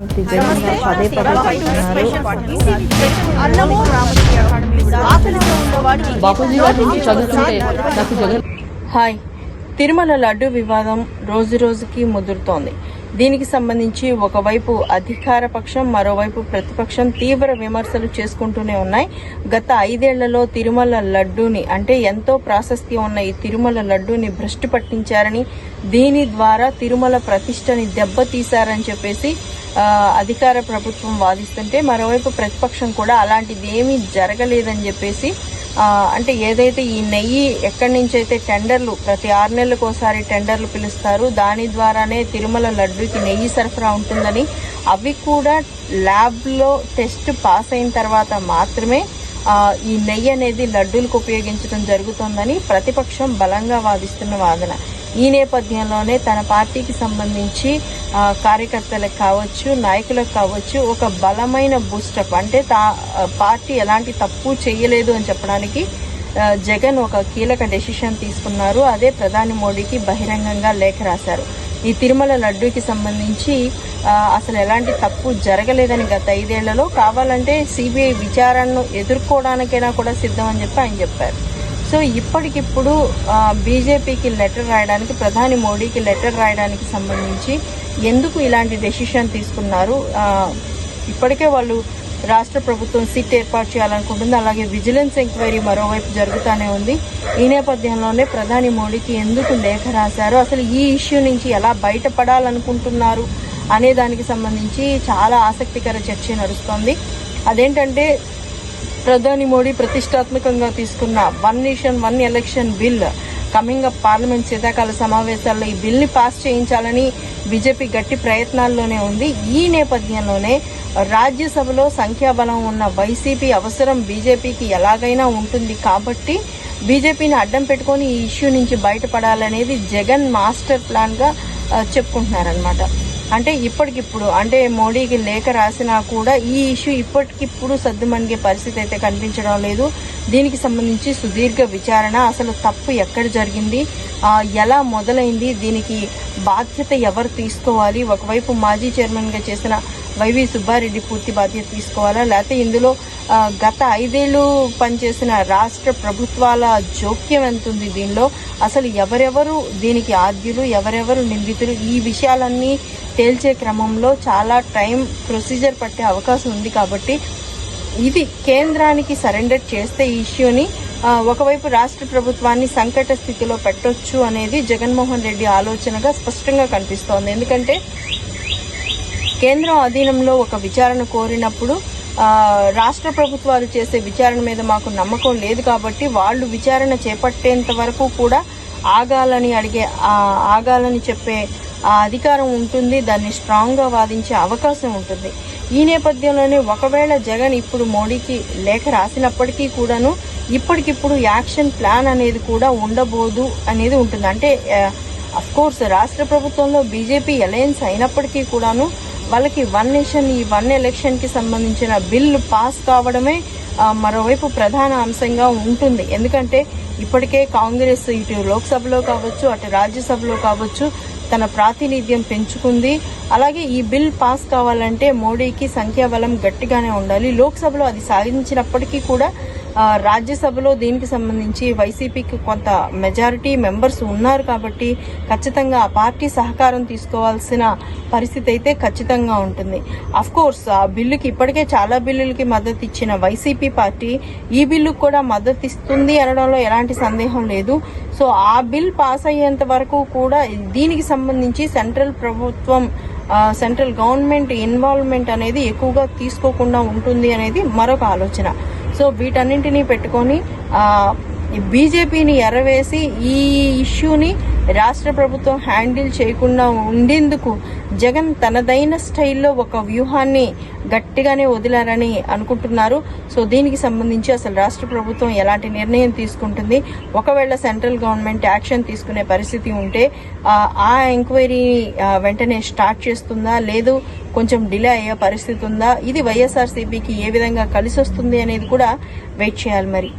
పదే పదే చెప్తున్నారు. హాయ్. తిరుమల లడ్డు వివాదం రోజు రోజుకి ముదురుతోంది. దీనికి సంబంధించి ఒకవైపు అధికార పక్షం మరోవైపు ప్రతిపక్షం తీవ్ర విమర్శలు చేసుకుంటూనే ఉన్నాయి. గత ఐదేళ్ళలో తిరుమల లడ్డూని అంటే ఎంతో ప్రాశస్త్యం ఉన్న ఈ తిరుమల లడ్డూని భ్రష్టు పట్టించారని దీని ద్వారా తిరుమల ప్రతిష్టని దెబ్బతీశారని చెప్పేసి అధికార ప్రభుత్వం వాదిస్తుంటే మరోవైపు ప్రతిపక్షం కూడా అలాంటిది ఏమీ జరగలేదని చెప్పేసి అంటే ఏదైతే ఈ నెయ్యి ఎక్కడి నుంచి అయితే టెండర్లు ప్రతి ఆరు నెలలకు ఒకసారి టెండర్లు పిలుస్తారు దాని ద్వారానే తిరుమల లడ్డూకి నెయ్యి సరఫరా ఉంటుందని అవి కూడా ల్యాబ్లో టెస్ట్ పాస్ అయిన తర్వాత మాత్రమే ఈ నెయ్యి అనేది లడ్డూలకు ఉపయోగించడం జరుగుతుందని ప్రతిపక్షం బలంగా వాదిస్తున్న వాదన. ఈ నేపథ్యంలోనే తన పార్టీకి సంబంధించి కార్యకర్తలకు కావచ్చు నాయకులకు కావచ్చు ఒక బలమైన బూస్టప్. అంటే తా పార్టీ ఎలాంటి తప్పు చేయలేదు అని చెప్పడానికి జగన్ ఒక కీలక డెసిషన్ తీసుకున్నారు. అదే ప్రధాని మోడీకి బహిరంగంగా లేఖ రాశారు. ఈ తిరుమల లడ్డూకి సంబంధించి అసలు ఎలాంటి తప్పు జరగలేదని గత ఐదేళ్ళలో కావాలంటే సిబిఐ విచారణను ఎదుర్కోవడానికైనా కూడా సిద్ధం అని చెప్పి ఆయన చెప్పారు. సో ఇప్పటికిప్పుడు బీజేపీకి లెటర్ రాయడానికి ప్రధాని మోడీకి లెటర్ రాయడానికి సంబంధించి ఎందుకు ఇలాంటి డెసిషన్ తీసుకున్నారు? ఇప్పటికే వాళ్ళు రాష్ట్ర ప్రభుత్వం సిట్ ఏర్పాటు చేయాలనుకుంటుంది. అలాగే విజిలెన్స్ ఎంక్వైరీ మరోవైపు జరుగుతూనే ఉంది. ఈ నేపథ్యంలోనే ప్రధాని మోడీకి ఎందుకు లేఖ రాశారు? అసలు ఈ ఇష్యూ నుంచి ఎలా బయటపడాలనుకుంటున్నారు అనే దానికి సంబంధించి చాలా ఆసక్తికర చర్చ నడుస్తోంది. అదేంటంటే ప్రధాని మోడీ ప్రతిష్టాత్మకంగా తీసుకున్న one nation one election bill coming up parliament శీతాకాల సమావేశాల్లో ఈ బిల్ని పాస్ చేయించాలని బీజేపీ గట్టి ప్రయత్నాల్లోనే ఉంది. ఈ నేపథ్యంలోనే రాజ్యసభలో సంఖ్యాబలం ఉన్న వైసీపీ అవసరం బీజేపీకి ఎలాగైనా ఉంటుంది కాబట్టి బీజేపీని అడ్డం పెట్టుకొని ఈ ఇష్యూ నుంచి బయటపడాలనేది జగన్ మాస్టర్ ప్లాన్గా చెప్పుకుంటున్నారనమాట అంటే ఇప్పటికిప్పుడు అంటే మోడీకి లేఖ రాసినా కూడా ఈ ఇష్యూ ఇప్పటికిప్పుడు సర్దుమణిగే పరిస్థితి అయితే కనిపించడం లేదు. దీనికి సంబంధించి సుదీర్ఘ విచారణ. అసలు తప్పు ఎక్కడ జరిగింది? ఎలా మొదలైంది? దీనికి బాధ్యత ఎవరు తీసుకోవాలి? ఒకవైపు మాజీ చైర్మన్గా చేసిన వైవి సుబ్బారెడ్డి పూర్తి బాధ్యత తీసుకోవాలా? లేకపోతే ఇందులో గత ఐదేళ్ళు పనిచేసిన రాష్ట్ర ప్రభుత్వాల జోక్యం ఎంత ఉంది దీనిలో? అసలు ఎవరెవరు దీనికి ఆద్యులు ఎవరెవరు నిందితులు? ఈ విషయాలన్నీ తేల్చే క్రమంలో చాలా టైం ప్రొసీజర్ పట్టే అవకాశం ఉంది కాబట్టి ఇది కేంద్రానికి సరెండర్ చేస్తే ఈ ఇష్యూని ఒకవైపు రాష్ట్ర ప్రభుత్వాన్ని సంకట స్థితిలో పెట్టొచ్చు అనేది జగన్మోహన్ రెడ్డి ఆలోచనగా స్పష్టంగా కనిపిస్తోంది. ఎందుకంటే కేంద్రం అధీనంలో ఒక విచారణ కోరినప్పుడు రాష్ట్ర ప్రభుత్వాలు చేసే విచారణ మీద మాకు నమ్మకం లేదు కాబట్టి వాళ్ళు విచారణ చేపట్టేంత వరకు కూడా ఆగాలని అడిగే ఆగాలని చెప్పే ఆ అధికారం ఉంటుంది. దాన్ని స్ట్రాంగ్గా వాదించే అవకాశం ఉంటుంది. ఈ నేపథ్యంలోనే ఒకవేళ జగన్ ఇప్పుడు మోడీకి లేఖ రాసినప్పటికీ కూడాను ఇప్పటికిప్పుడు యాక్షన్ ప్లాన్ అనేది కూడా ఉండబోదు అనేది ఉంటుంది. అంటే అఫ్కోర్స్ రాష్ట్ర ప్రభుత్వంలో బీజేపీ అలయన్స్ అయినప్పటికీ కూడాను వాళ్ళకి వన్ నేషన్ ఈ వన్ ఎలక్షన్కి సంబంధించిన బిల్లు పాస్ కావడమే మరోవైపు ప్రధాన అంశంగా ఉంటుంది. ఎందుకంటే ఇప్పటికే కాంగ్రెస్ ఇటు లోక్సభలో కావచ్చు అటు రాజ్యసభలో కావచ్చు తన ప్రాతినిధ్యం పెంచుకుంది. అలాగే ఈ బిల్ పాస్ కావాలంటే మోడీకి సంఖ్యాబలం గట్టిగానే ఉండాలి. లోక్సభలో అది సాధించినప్పటికీ కూడా రాజ్యసభలో దీనికి సంబంధించి వైసీపీకి కొంత మెజారిటీ మెంబర్స్ ఉన్నారు కాబట్టి ఖచ్చితంగా ఆ పార్టీ సహకారం తీసుకోవాల్సిన పరిస్థితి అయితే ఖచ్చితంగా ఉంటుంది. అఫ్ కోర్స్ ఆ బిల్లుకి ఇప్పటికే చాలా బిల్లులకి మద్దతు ఇచ్చిన వైసీపీ పార్టీ ఈ బిల్లుకు కూడా మద్దతు ఇస్తుంది అనడంలో ఎలాంటి సందేహం లేదు. సో ఆ బిల్ పాస్ అయ్యేంత వరకు కూడా దీనికి సంబంధించి సెంట్రల్ ప్రభుత్వం సెంట్రల్ గవర్నమెంట్ ఇన్వాల్వ్మెంట్ అనేది ఎక్కువగా తీసుకోకుండా ఉంటుంది అనేది మరొక ఆలోచన. సో వీటన్నింటినీ పెట్టుకొని బీజేపీని ఎరవేసి ఈ ఇష్యూని రాష్ట్ర ప్రభుత్వం హ్యాండిల్ చేయకుండా ఉండేందుకు జగన్ తనదైన స్టైల్లో ఒక వ్యూహాన్ని గట్టిగానే వదిలారని అనుకుంటున్నారు. సో దీనికి సంబంధించి అసలు రాష్ట్ర ప్రభుత్వం ఎలాంటి నిర్ణయం తీసుకుంటుంది? ఒకవేళ సెంట్రల్ గవర్నమెంట్ యాక్షన్ తీసుకునే పరిస్థితి ఉంటే ఆ, ఎంక్వైరీ వెంటనే స్టార్ట్ చేస్తుందా? లేదు కొంచెం డిలే అయ్యే పరిస్థితి ఉందా? ఇది వైఎస్ఆర్సీపీకి ఏ విధంగా కలిసి వస్తుంది అనేది కూడా వెయిట్ చేయాలి మరి.